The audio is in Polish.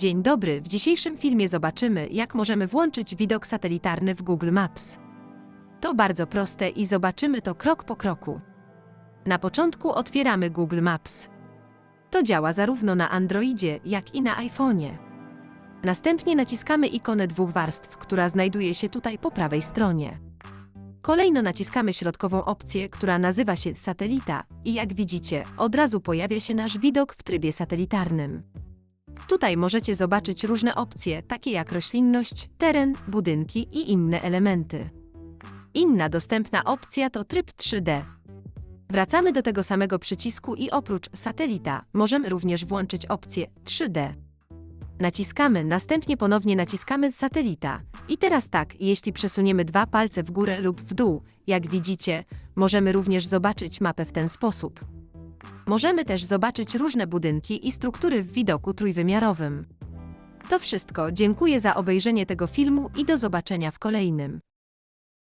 Dzień dobry, w dzisiejszym filmie zobaczymy, jak możemy włączyć widok satelitarny w Google Maps. To bardzo proste i zobaczymy to krok po kroku. Na początku otwieramy Google Maps. To działa zarówno na Androidzie, jak i na iPhone'ie. Następnie naciskamy ikonę dwóch warstw, która znajduje się tutaj po prawej stronie. Kolejno naciskamy środkową opcję, która nazywa się satelita i jak widzicie, od razu pojawia się nasz widok w trybie satelitarnym. Tutaj możecie zobaczyć różne opcje, takie jak roślinność, teren, budynki i inne elementy. Inna dostępna opcja to tryb 3D. Wracamy do tego samego przycisku i oprócz satelita możemy również włączyć opcję 3D. Naciskamy, następnie ponownie naciskamy satelita. I teraz tak, jeśli przesuniemy dwa palce w górę lub w dół, jak widzicie, możemy również zobaczyć mapę w ten sposób. Możemy też zobaczyć różne budynki i struktury w widoku trójwymiarowym. To wszystko, dziękuję za obejrzenie tego filmu i do zobaczenia w kolejnym.